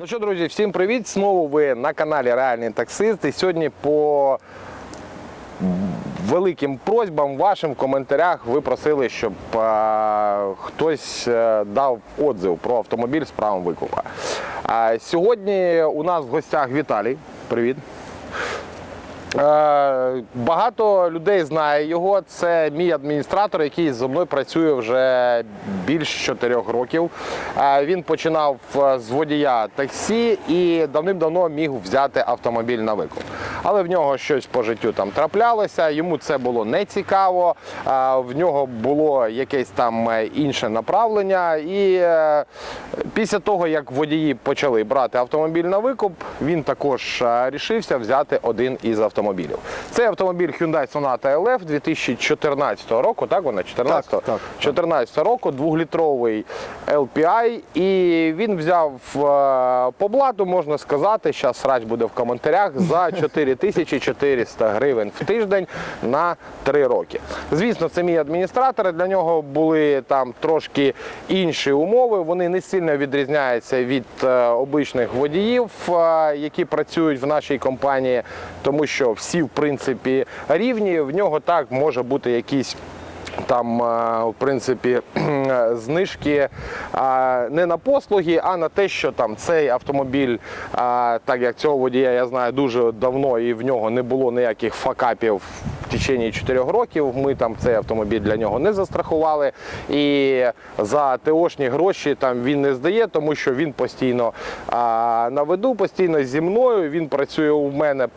Ну що, друзі, всім привіт! Знову ви на каналі Реальний таксист. І сьогодні по великим просьбам вашим в коментарях ви просили, щоб а, хтось е, дав отзив про автомобіль з правом викупа. А сьогодні у нас в гостях Віталій. Привіт. Е, Багато людей знає його. Це мій адміністратор, який зі мною працює вже більш 4 років. Е, Він починав е, з водія таксі і давним-давно міг взяти автомобіль на викуп. Але в нього щось по життю там траплялося. Йому це було не цікаво. В нього було якесь там інше направлення. І після того, як водії почали брати автомобіль на викуп, він також рішився взяти один із автомобілів. Це автомобіль Hyundai Sonata LF 2014 року, так вона? 14 Так, так, так. 14 року, двохлітровий LPI, і він взяв е, по блату, можна сказати, зараз срач буде в коментарях, за 4400 гривень в тиждень на 3 роки. Звісно, це мій адміністратор, для нього були там трошки інші умови, вони не сильно відрізняються від е, обичних водіїв, е, які працюють в нашій компанії, тому що всі, в принципі, рівні, в нього так може бути якісь там, е, в принципі, знижки е, не на послуги, а на те, що там цей автомобіль, е, так як цього водія я знаю дуже давно, і в нього не було ніяких факапів в течение 4 років. Ми там цей автомобіль для нього не застрахували. І за ТОшні гроші там він не здає, тому що він постійно на виду, постійно зі мною. Він працює у мене,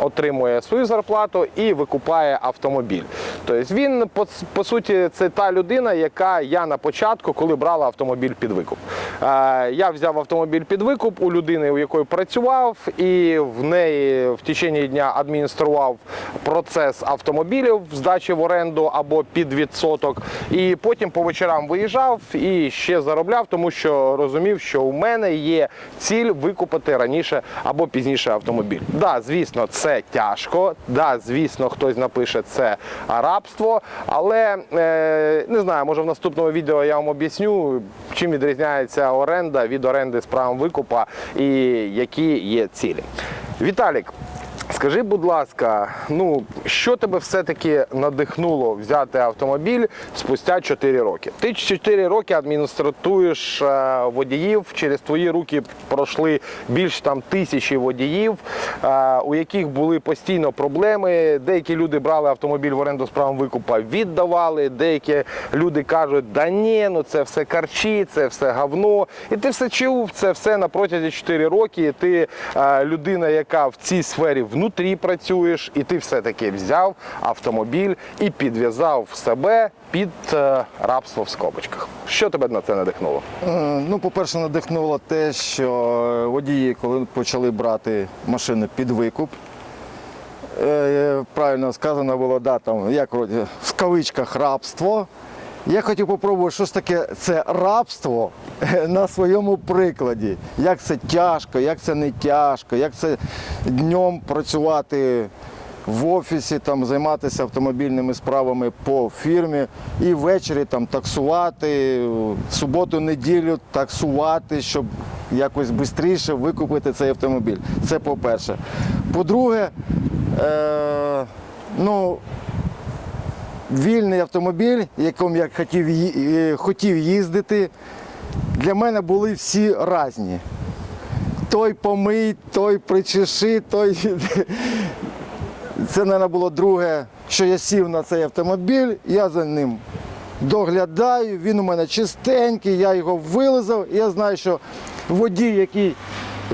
отримує свою зарплату і викупає автомобіль. Тобто він по, по суті це та людина, яка я на початку, коли брала автомобіль під викуп. Е, я взяв автомобіль під викуп у людини, у якої працював, і в неї в течение дня адміністрував процес автомобілів здачі в оренду або під відсоток. І потім по вечорам виїжджав і ще заробляв, тому що розумів, що у мене є ціль викупити раніше або пізніше автомобіль. Да, звісно, це тяжко. Да, звісно, хтось напише це рабство, але е, не знаю, може в наступному відео я вам об'ясню, чим відрізняється оренда від оренди з правом викупа і які є цілі. Віталік. Скажи, будь ласка, ну що тебе все-таки надихнуло взяти автомобіль спустя 4 роки? Ти 4 роки адміністратуєш е, водіїв, через твої руки пройшли більш там тисячі водіїв, е, у яких були постійно проблеми. Деякі люди брали автомобіль в оренду з правом викупа, віддавали. Деякі люди кажуть, да ні, ну це все карчі, це все говно. І ти все чув, це все на протязі 4 роки. І ти е, людина, яка в цій сфері внутрі працюєш, і ти все-таки взяв автомобіль і підв'язав себе під е, рабство в скобочках. Що тебе на це надихнуло? Е, Ну, по-перше, надихнуло те, що водії, коли почали брати машини під викуп, е, правильно сказано було, да, там, як в кавичках рабство. Я хотів попробувати, що ж таке це рабство е, на своєму прикладі. Як це тяжко, як це не тяжко, як це днем працювати в офісі, там, займатися автомобільними справами по фірмі і ввечері там таксувати, суботу, неділю таксувати, щоб якось швидше викупити цей автомобіль. Це по-перше. По-друге, е, ну, вільний автомобіль, яким я хотів, е, хотів їздити, для мене були всі різні. Той помий, той причеши, той. Це, мабуть, було друге, що я сів на цей автомобіль, я за ним доглядаю, він у мене чистенький, я його вилизав. Я знаю, що водій, який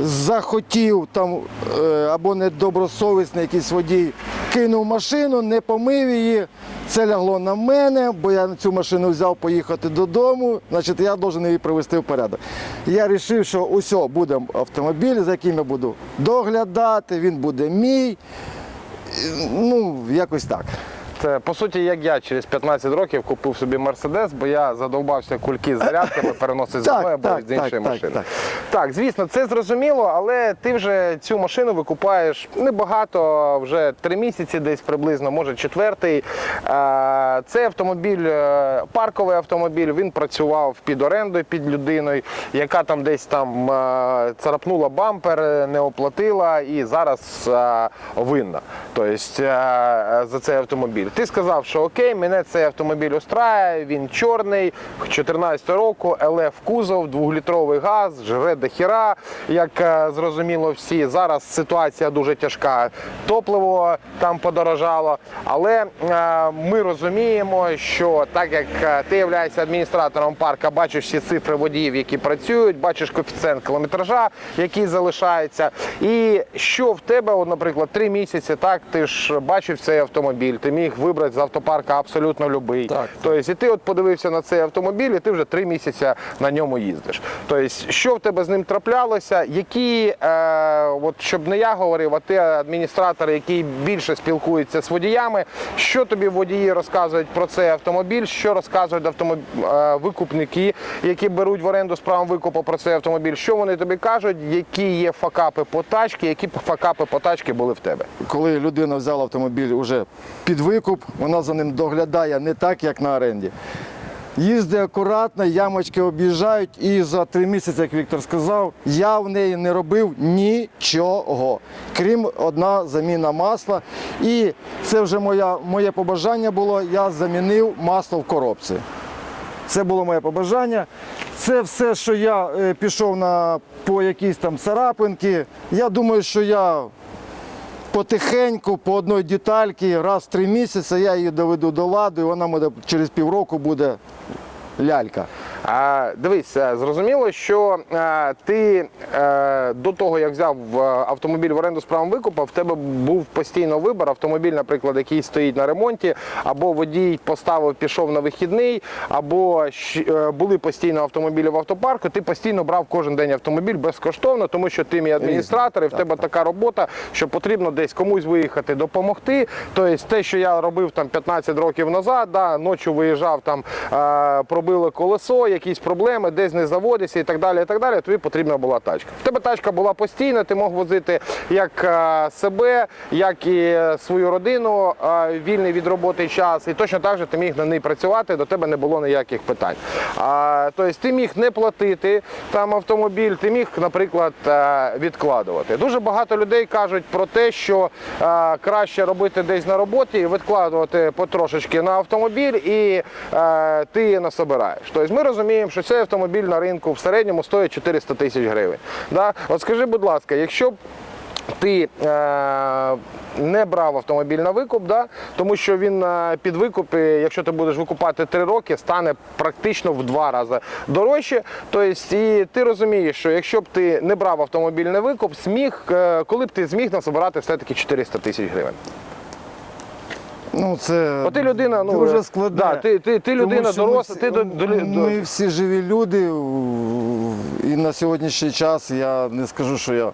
захотів там е, або недобросовісний якийсь водій, кинув машину, не помив її. Це лягло на мене, бо я цю машину взяв поїхати додому, значить я должен її привести в порядок. Я вирішив, що усе, буде автомобіль, за яким я буду доглядати, він буде мій. Ну, якось так. Це по суті, як я через 15 років купив собі Мерседес, бо я задовбався кульки з зарядками переносити з собою або з іншої машини. так, Так, звісно, це зрозуміло, але ти вже цю машину викупаєш небагато, вже три місяці, десь приблизно, може четвертий. Е, Цей автомобіль, е, парковий автомобіль, він працював під орендою під людиною, яка там десь там е, царапнула бампер, не оплатила і зараз винна. Тобто за цей автомобіль. Ти сказав, що окей, мене цей автомобіль устраює, він чорний, 14 року, ЛФ кузов, двохлітровий газ, жре до хіра, як е, зрозуміло всі. Зараз ситуація дуже тяжка. Топливо там подорожало. Але е, ми розуміємо, що так як е, ти являєшся адміністратором парка, бачиш всі цифри водіїв, які працюють, бачиш коефіцієнт кілометража, який залишається. І що в тебе, от, наприклад, три місяці, так ти ж бачив цей автомобіль, ти міг вибрати з автопарка абсолютно любий. Так. Тобто, і ти от подивився на цей автомобіль, і ти вже три місяці на ньому їздиш. Тобто, що в тебе з ним траплялося? Які, е, от щоб не я говорив, а ти адміністратор, який більше спілкується з водіями, що тобі водії розказують про цей автомобіль, що розказують автомоб... е, викупники, які беруть в оренду з правом викупу про цей автомобіль, що вони тобі кажуть, які є факапи по тачці, які факапи по тачці були в тебе? Коли людина взяла автомобіль уже під викуп, вона за ним доглядає не так, як на оренді. Їздить акуратно, ямочки об'їжджають, і за три місяці, як Віктор сказав, я в неї не робив нічого, крім одна заміна масла. І це вже моя, моє побажання було, я замінив масло в коробці. Це було моє побажання. Це все, що я е, пішов на по якісь там царапинки. Я думаю, що я потихеньку, по одній детальці, раз в три місяці я її доведу до ладу, і вона через півроку буде лялька. А, дивись, е, зрозуміло, що е, ти е, до того, як взяв автомобіль в оренду з правом викупу, в тебе був постійно вибір. Автомобіль, наприклад, який стоїть на ремонті, або водій поставив, пішов на вихідний, або були постійно автомобілі в автопарку. Ти постійно брав кожен день автомобіль безкоштовно, тому що ти мій адміністратор, і в Так, тебе така робота, що потрібно десь комусь виїхати, допомогти. Тобто те, що я робив там 15 років назад, да, ночі виїжджав, там е, пробили колесо, якісь проблеми, десь не заводишся і так далі. І так далі. Тобі потрібна була тачка. В тебе тачка була постійна, ти мог возити як е, себе, як і свою родину е, вільний від роботи час. І точно так же ти міг на ній працювати, до тебе не було ніяких питань. Тобто ти міг не платити там автомобіль, ти міг, наприклад, е, відкладувати. Дуже багато людей кажуть про те, що е, краще робити десь на роботі і відкладувати потрошечки на автомобіль, і е, ти насобираєш. Тобто ми розуміємо, що цей автомобіль на ринку в середньому стоїть 400 тисяч гривень. Да? От скажи, будь ласка, якщо б ти е, не брав автомобіль на викуп, да? тому що він е, під викуп, якщо ти будеш викупати 3 роки, стане практично в два рази дорожче. Тобто, і ти розумієш, що якщо б ти не брав автомобіль на викуп, зміг, е, коли б ти зміг насобирати все-таки 400 тисяч гривень. Ну, це Бо ти людина, ну, дуже е, складне. да, ти- ти- ти людина Тому що ми доросла, всі- ти до- до- до- Ми всі живі люди, і на сьогоднішній час я не скажу, що я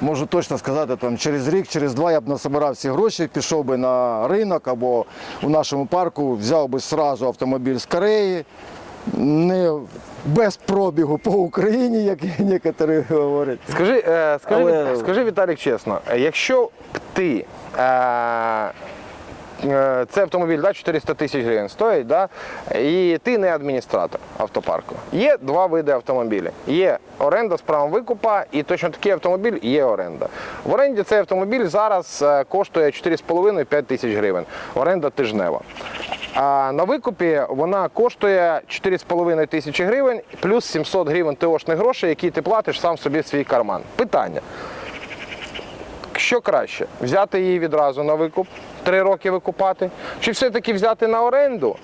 можу точно сказати, там, через рік, через два я б насобирав всі гроші, пішов би на ринок або у нашому парку, взяв би сразу автомобіль з Кореї, не без пробігу по Україні, як некоторі говорять. Скажи, е, скажи, Але- Віт- скажи Віталік, чесно, е, якщо б ти. Е, це автомобіль да, 400 тисяч гривень стоїть, да? і ти не адміністратор автопарку. Є два види автомобілів. Є оренда з правом викупа, і точно такий автомобіль є оренда. В оренді цей автомобіль зараз е, коштує 4,5-5 тисяч гривень. Оренда тижнева. А на викупі вона коштує 4,5 тисячі гривень плюс 700 гривень ТОшних грошей, які ти платиш сам собі в свій карман. Питання. Що краще? Взяти її відразу на викуп, три роки викупати, чи все-таки взяти на оренду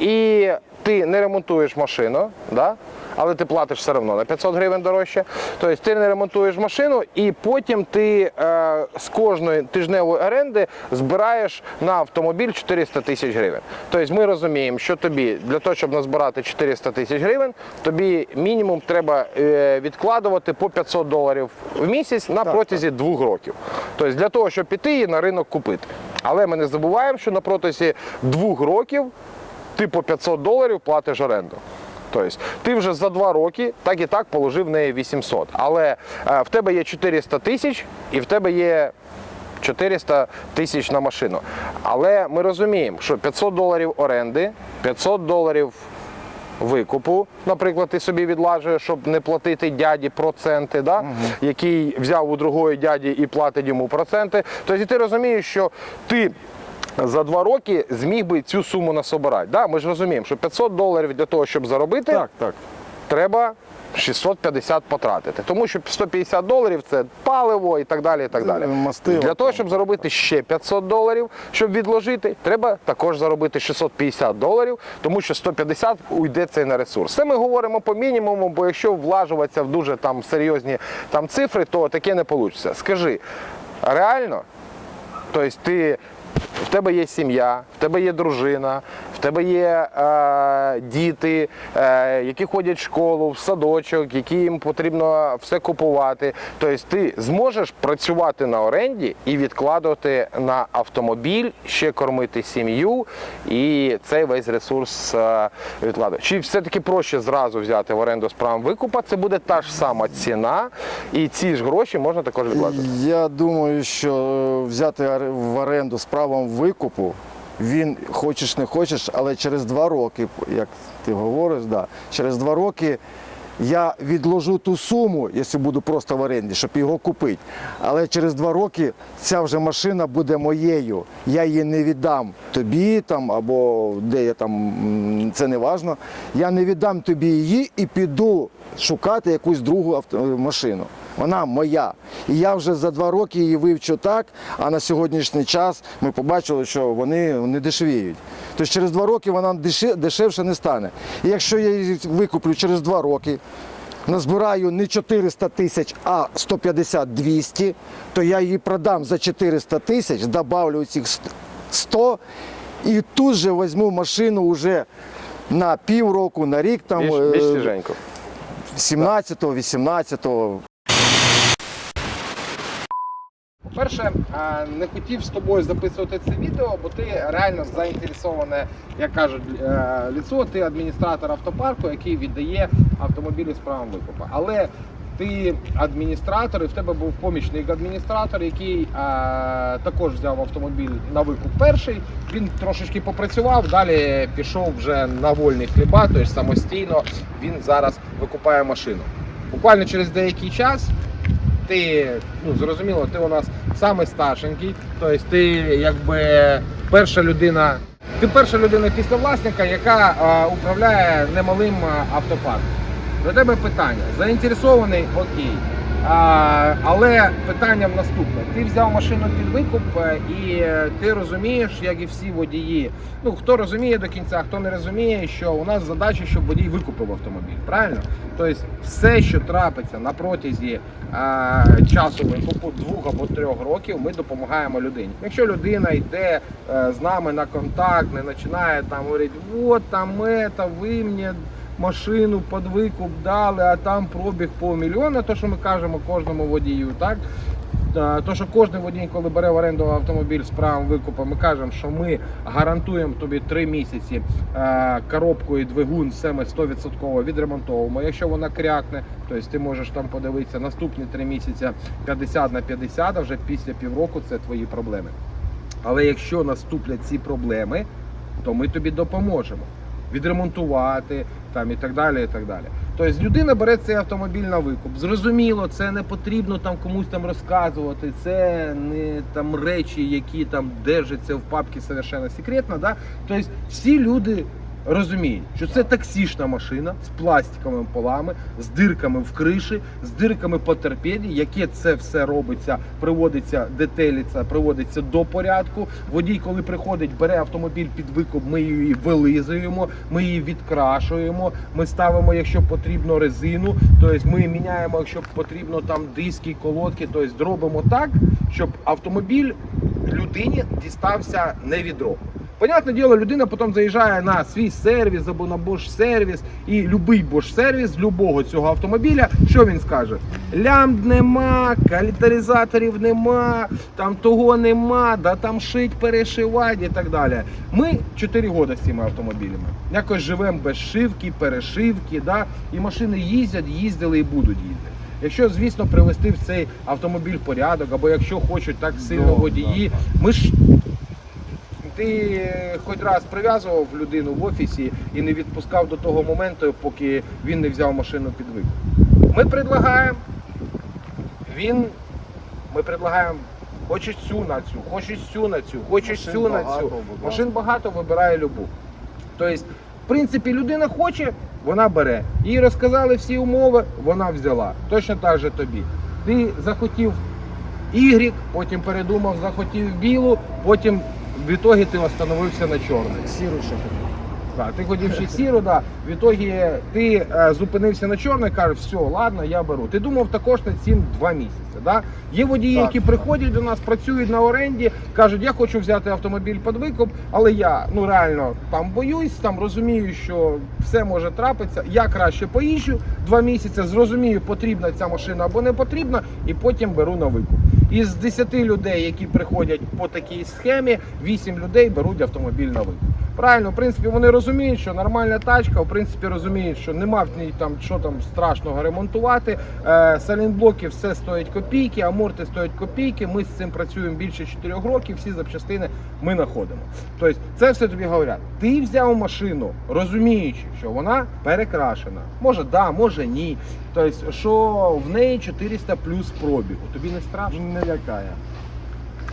і ти не ремонтуєш машину, да? але ти платиш все одно на 500 гривень дорожче. Тобто ти не ремонтуєш машину, і потім ти е, з кожної тижневої оренди збираєш на автомобіль 400 тисяч гривень. Тобто ми розуміємо, що тобі для того, щоб назбирати 400 тисяч гривень, тобі мінімум треба е, відкладувати по 500 доларів в місяць на протязі двох років. Тобто для того, щоб піти і на ринок купити. Але ми не забуваємо, що на протязі двох років ти по 500 доларів платиш оренду. Тобто ти вже за два роки так і так положив в неї 800. Але е, в тебе є 400 тисяч і в тебе є 400 тисяч на машину. Але ми розуміємо, що 500 доларів оренди, 500 доларів викупу, наприклад, ти собі відлажуєш, щоб не платити дяді проценти, да? який взяв у другої дяді і платить йому проценти. Тобто ти розумієш, що ти. За два роки зміг би цю суму насобирати. Да, ми ж розуміємо, що 500 доларів для того, щоб заробити, Так, так. треба 650 потратити. Тому що 150 доларів це паливо і так далі. І так далі. Е, мастило. Для того, щоб заробити ще 500 доларів, щоб відложити, треба також заробити 650 доларів, тому що 150 уйде це на ресурс. Це ми говоримо по мінімуму, бо якщо влажуватися в дуже там серйозні там цифри, то таке не вийде. Скажи, реально? Тобто ти. В тебе є сім'я, в тебе є дружина, в тебе є е, діти, е, які ходять в школу, в садочок, які їм потрібно все купувати. Тобто ти зможеш працювати на оренді і відкладувати на автомобіль, ще кормити сім'ю і цей весь ресурс е, відкладати. Чи все-таки проще зразу взяти в оренду з правом викупа? Це буде та ж сама ціна, і ці ж гроші можна також відкладати. Я думаю, що е, взяти в оренду з правом викупу, він хочеш не хочеш, але через два роки, як ти говориш, да, через два роки я відложу ту суму, якщо буду просто в оренді, щоб його купити. Але через два роки ця вже машина буде моєю. Я її не віддам тобі там або де я там, це не важно. Я не віддам тобі її і піду шукати якусь другу авто, машину. Вона моя. І я вже за два роки її вивчу так, а на сьогоднішній час ми побачили, що вони не дешевіють. Тобто через два роки вона дешевше не стане. І якщо я її викуплю через два роки, назбираю не 400 тисяч, а 150-200, то я її продам за 400 тисяч, добавлю цих 100 і тут же візьму машину вже на півроку, на рік там Більш, е, більш свіженько. 17-го, 18-го. По-перше, не хотів з тобою записувати це відео, бо ти реально заінтересоване, як кажуть, е, ліцо, ти адміністратор автопарку, який віддає автомобілі з правом викупу. Але ти адміністратор, і в тебе був помічник адміністратор, який а, також взяв автомобіль на викуп перший. Він трошечки попрацював, далі пішов вже на вольний хліба, тобто самостійно він зараз викупає машину. Буквально через деякий час ти ну зрозуміло, ти у нас самий старшенький, тобто ти якби перша людина. Ти перша людина після власника, яка е, управляє немалим е, автопарком. До тебе питання. Заінтересований окей. А, але питання в наступне. Ти взяв машину під викуп е, і ти розумієш, як і всі водії. Ну хто розуміє до кінця, хто не розуміє, що у нас задача, щоб водій викупив автомобіль. Правильно? Тобто все, що трапиться на протязі е, часу викупу двох або трьох років, ми допомагаємо людині. Якщо людина йде е, з нами на контакт, не починає там говорити, от там это, ви мені машину під викуп дали, а там пробіг півмільйона, то що ми кажемо кожному водію, так? То, що кожен водій, коли бере в оренду автомобіль з правом викупу, ми кажемо, що ми гарантуємо тобі 3 місяці коробку і двигун, все ми 100% відремонтовуємо. Якщо вона крякне, то ти можеш там подивитися наступні 3 місяці 50 на 50, а вже після півроку це твої проблеми. Але якщо наступлять ці проблеми, то ми тобі допоможемо відремонтувати там і так далі. і так далі. Тобто людина бере цей автомобіль на викуп. Зрозуміло, це не потрібно там комусь там розказувати. Це не там речі, які там держаться в папці совершенно секретно. Да? Тобто всі люди. Розуміють, що це таксішна машина з пластиковими полами, з дирками в криші, з дирками по торпеді, яке це все робиться, приводиться, детеліться, приводиться до порядку. Водій, коли приходить, бере автомобіль під викуп, ми її вилизуємо, ми її відкрашуємо, ми ставимо, якщо потрібно, резину, тобто ми міняємо, якщо потрібно там диски, колодки, тобто робимо так, щоб автомобіль людині дістався не від року. Понятне діло, людина потім заїжджає на свій сервіс або на Bosch сервіс, і любий Bosch сервіс любого цього автомобіля, що він скаже? Лямб нема, калітаризаторів нема, там того нема, да там шить, перешивати і так далі. Ми 4 роки з цими автомобілями. Якось живемо без шивки, перешивки, да? і машини їздять, їздили і будуть їздити. Якщо, звісно, привести в цей автомобіль порядок, або якщо хочуть так сильно водії, ми ж ти е, хоч раз прив'язував людину в офісі і не відпускав до того моменту, поки він не взяв машину під викуп. Ми предлагаємо, він, ми предлагаємо, хочеш цю на цю, хочеш цю на цю, хочеш цю на цю. Машин багато вибирає любу. Тобто, в принципі, людина хоче, вона бере. Їй розказали всі умови, вона взяла. Точно так же тобі. Ти захотів Y, потім передумав, захотів білу, потім в ітогі ти остановився на чорний. Сіру ще. Так, ти хотів ще сіру, да. в ітогі ти е, зупинився на чорний, кажеш, все, ладно, я беру. Ти думав також над цим два місяці. Да? Є водії, Так. які приходять до нас, працюють на оренді, кажуть, я хочу взяти автомобіль під викуп, але я ну реально там боюсь, там розумію, що все може трапитися. Я краще поїжджу два місяці, зрозумію, потрібна ця машина або не потрібна, і потім беру на викуп. Із 10 людей, які приходять по такій схемі, 8 людей беруть автомобіль на викуп. Правильно, в принципі, вони розуміють, що нормальна тачка, в принципі, розуміють, що нема в ній там що там страшного ремонтувати. Е, салінблоки все стоять копійки, аморти стоять копійки. Ми з цим працюємо більше 4 років, всі запчастини ми знаходимо. Тобто, це все тобі говорять. Ти взяв машину, розуміючи, що вона перекрашена. Може, да, може ні. Тобто, що в неї 400 плюс пробігу. Тобі не страшно? Не лякає.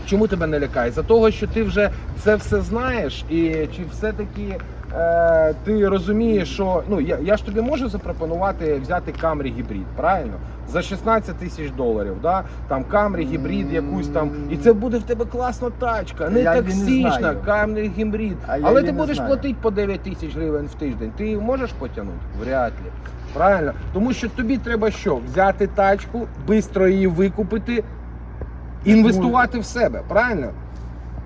Чому тебе не лякає? За того, що ти вже це все знаєш, і чи все-таки е, ти розумієш, що ну я, я ж тобі можу запропонувати взяти Camry гібрид, правильно? За 16 тисяч доларів, да? там Camry гібрид якусь там, і це буде в тебе класна тачка, не Я не таксична, гібрид. А Але ти будеш знаю. платити по 9 тисяч гривень в тиждень. Ти можеш потягнути? Вряд ли. Правильно? Тому що тобі треба що? Взяти тачку, швидко її викупити, інвестувати в себе, правильно?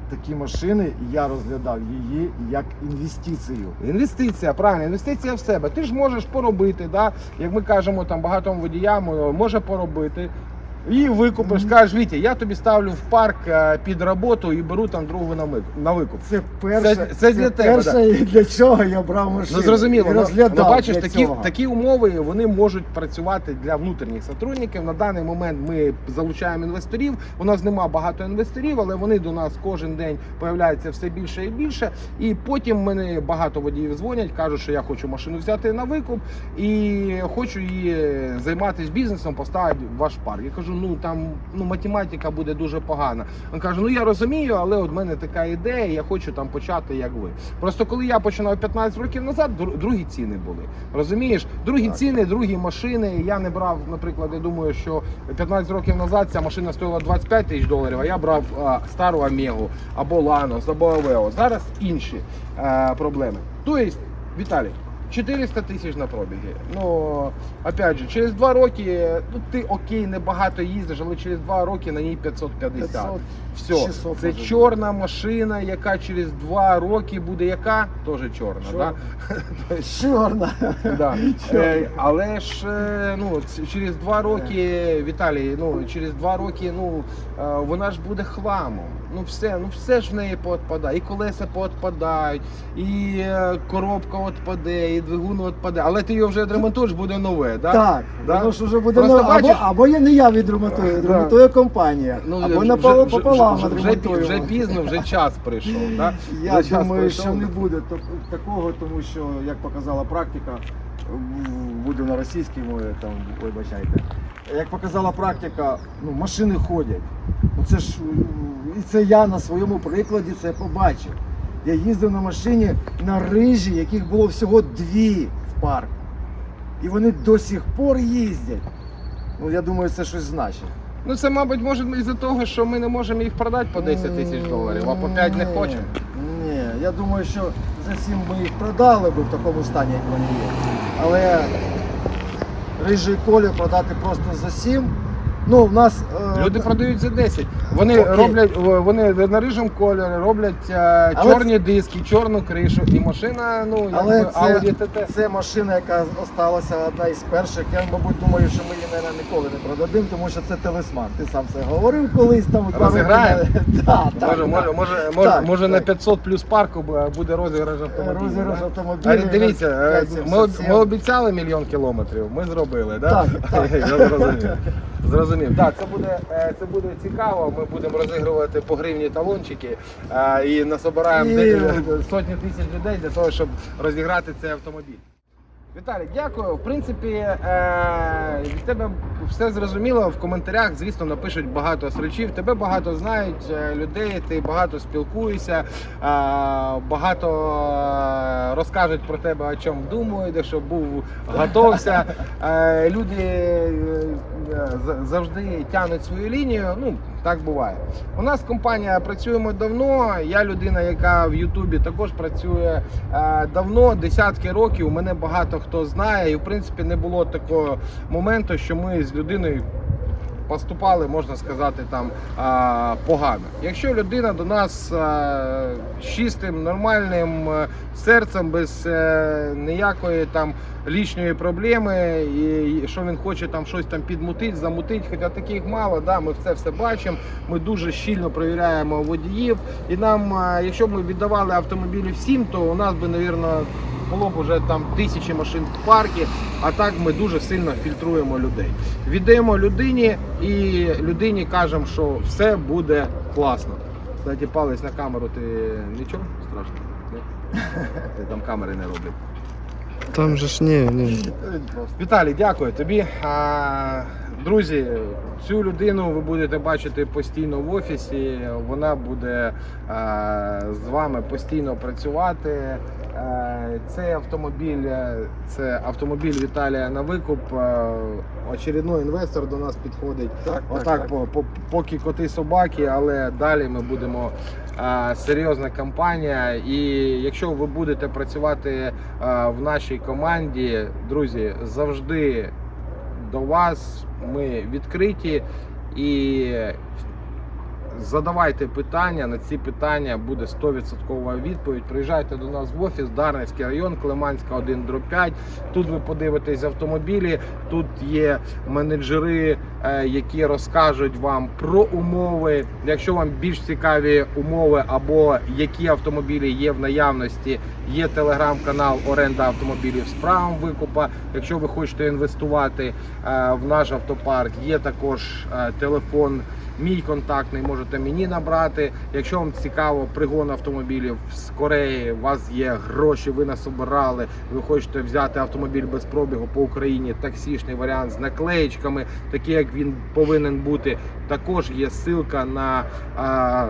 Такі машини я розглядав її як інвестицію. Інвестиція, правильно, інвестиція в себе. Ти ж можеш поробити, да? як ми кажемо там багатому водіям, е, може поробити. І викупиш, скажеш, Вітя, я тобі ставлю в парк е, під роботу і беру там другу на мик- на викуп. Це перше, Це- це для тебе, перше, для чого я брав машину. Ну зрозуміло, і ну, розглядав ну, бачиш, для такі, цього. такі умови вони можуть працювати для внутрішніх сотрудників. На даний момент ми залучаємо інвесторів. У нас нема багато інвесторів, але вони до нас кожен день появляються все більше і більше. І потім мене багато водіїв дзвонять, кажуть, що я хочу машину взяти на викуп і хочу її займатися бізнесом, поставити в ваш парк. Я кажу, ну там ну математика буде дуже погана. Він каже, ну я розумію, але от в мене така ідея, я хочу там почати як ви. Просто коли я починав 15 років назад, другі ціни були. Розумієш? Другі Так. ціни, другі машини. Я не брав, наприклад, я думаю, що 15 років назад ця машина стоїла 25 тисяч доларів, а я брав а, стару Амегу або Ланос, або Авео. Зараз інші е, проблеми. Тобто, Віталій. 400 тисяч на пробіги. Ну, опять же, через два роки, ну ти окей, небагато їздиш, але через два роки на ній 550. 500, Все, 600 це може чорна машина, яка через два роки буде яка? Теж чорна, Чорна. Да? Чорна. Да. Чорна. Е, але ж е, ну, через два роки, Віталій, ну через два роки ну, е, вона ж буде хламом. Ну все, ну все ж в неї поотпадає. І колеса поотпадають, і е, коробка відпаде, і двигун відпаде. Але ти його вже відремонтуєш, буде нове. Да? Так, Да? воно ж вже буде Просто нове. або, бачиш- або я не я відремонтую, відремонтує компанія. Ну, або вже- напало вже- пополам вже, вже, вже, відремонтуємо. пізно, вже час прийшов. Да? Я Вже час думаю, прийшов. що не буде так- такого, тому що, як показала практика, м, буду на російській мові, там, вибачайте. Як показала практика, ну, машини ходять. Ну, це ж, і це я на своєму прикладі це побачив. Я їздив на машині на рижі, яких було всього дві в парку. І вони до сих пор їздять. Ну, я думаю, це щось значить. Ну це, мабуть, може із-за того, що ми не можемо їх продати по 10 тисяч доларів, а по 5 не хочемо. Ні, я думаю, що за 7 ми їх продали би в такому стані, як вони є. Але рижий колір продати просто за 7, Ну, в нас е, Люди продають за 10. Вони Окей. роблять вони на рижому кольорі, роблять е, Але чорні диски, чорну кришу, і машина, ну Але якби це, Audi TT. це машина, яка осталася одна із перших. Я, мабуть, думаю, що ми її наверное, ніколи не продадимо, тому що це талисман. Ти сам це говорив колись там. пару Розіграємо? Да, так, Може, може, може, може, Так, може на так. 500 плюс парку буде розіграш автомобіля. Розіграш да? автомобілів. Дивіться, е, 577. ми, об- ми обіцяли мільйон кілометрів, ми зробили, да? Так, так. Я зрозумів. Зрозумів. Так, це буде, е, це буде цікаво. Ми будемо розігрувати по гривні талончики е, і насобираємо сотні тисяч людей для того, щоб розіграти цей автомобіль. Віталій, дякую. В принципі, е, від тебе все зрозуміло. В коментарях, звісно, напишуть багато срачів. Тебе багато знають е, людей, ти багато спілкуєшся, е, багато е, розкажуть про тебе, о чому думають, що був, готовся. Е, Люди е, завжди тягнуть свою лінію. Ну, так буває. У нас компанія працюємо давно. Я людина, яка в Ютубі також працює е, давно, десятки років. Мене багато хто знає, і в принципі не було такого моменту, що ми з людиною. Поступали, можна сказати, там погано. Якщо людина до нас з чистим, нормальним е, серцем, без е, ніякої там лічної проблеми, і, що він хоче там щось там підмутить, замутить, хоча таких мало, да, ми це все бачимо. Ми дуже щільно перевіряємо водіїв. І нам, якщо б ми віддавали автомобілі всім, то у нас би, навірно, було б вже там тисячі машин в паркі, а так ми дуже сильно фільтруємо людей. Віддаємо людині і людині кажемо, що все буде класно. Кстати, палець на камеру, ти нічого страшного? Ні? Ти там камери не роблять. Там же ж ні, ні. Просто. Віталій, дякую тобі. А, друзі, цю людину ви будете бачити постійно в офісі. Вона буде а, з вами постійно працювати. Е, Цей автомобіль е, це автомобіль Віталія на викуп. Е, Очередний інвестор до нас підходить. Так, так, Отак, так. По, по, поки коти собаки, але далі ми будемо а, серйозна компанія. І якщо ви будете працювати а, в нашій команді, друзі, завжди до вас ми відкриті і задавайте питання. На ці питання буде 100% відповідь. Приїжджайте до нас в офіс, Дарницький район, Климанська 1 5. Тут ви подивитесь автомобілі. Тут є менеджери, е, які розкажуть вам про умови. Якщо вам більш цікаві умови або які автомобілі є в наявності, є телеграм-канал Оренда автомобілів з правом викупа. Якщо ви хочете інвестувати е, в наш автопарк, є також е, телефон. Мій контактний можете мені набрати. Якщо вам цікаво пригон автомобілів з Кореї, у вас є гроші, ви насобирали, ви хочете взяти автомобіль без пробігу по Україні, таксішний варіант з наклеєчками, такий як він повинен бути. Також є ссылка на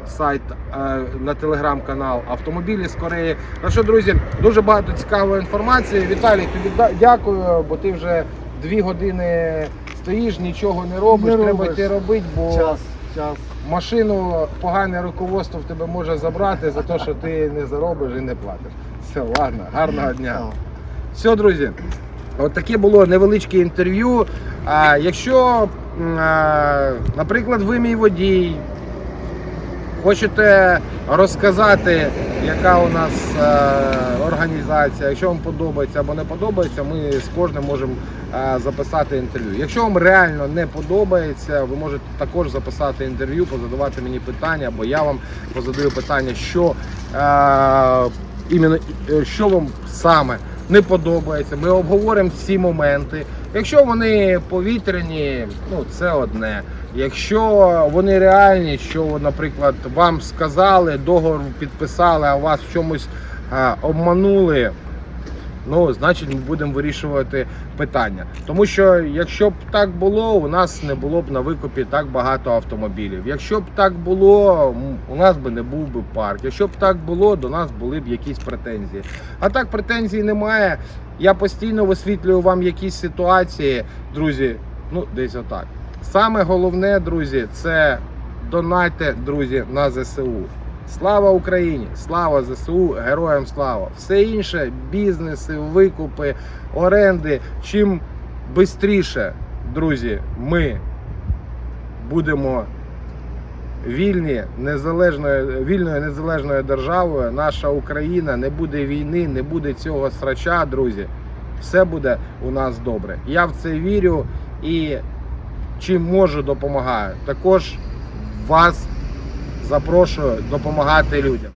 е, сайт, е, на телеграм-канал Автомобілі з Кореї. Ну що, друзі, дуже багато цікавої інформації. Віталій, тобі дякую, бо ти вже дві години стоїш, нічого не робиш. Не Треба робиш. йти робити, бо Час, час. машину погане руководство в тебе може забрати за те, що ти не заробиш і не платиш. Все, ладно, гарного дня. Все, друзі, от таке було невеличке інтерв'ю. А, якщо, наприклад, ви мій водій, хочете розказати, яка у нас е, організація, якщо вам подобається або не подобається, ми з кожним можемо е, записати інтерв'ю. Якщо вам реально не подобається, ви можете також записати інтерв'ю, позадавати мені питання, або я вам позадаю питання, що е, іменно що вам саме не подобається. Ми обговоримо ці моменти. Якщо вони повітряні, ну це одне. Якщо вони реальні, що, наприклад, вам сказали, договор підписали, а вас в чомусь а, обманули, ну, значить ми будемо вирішувати питання. Тому що якщо б так було, у нас не було б на викупі так багато автомобілів. Якщо б так було, у нас би не був би парк. Якщо б так було, до нас були б якісь претензії. А так претензій немає. Я постійно висвітлюю вам якісь ситуації, друзі. Ну, десь отак. Саме головне, друзі, це донайте, друзі, на ЗСУ. Слава Україні! Слава ЗСУ! Героям слава! Все інше, бізнеси, викупи, оренди. Чим швидше, друзі, ми будемо вільні, незалежною, вільною незалежною державою. Наша Україна не буде війни, не буде цього срача, друзі. Все буде у нас добре. Я в це вірю і чим можу допомагаю. Також вас запрошую допомагати людям.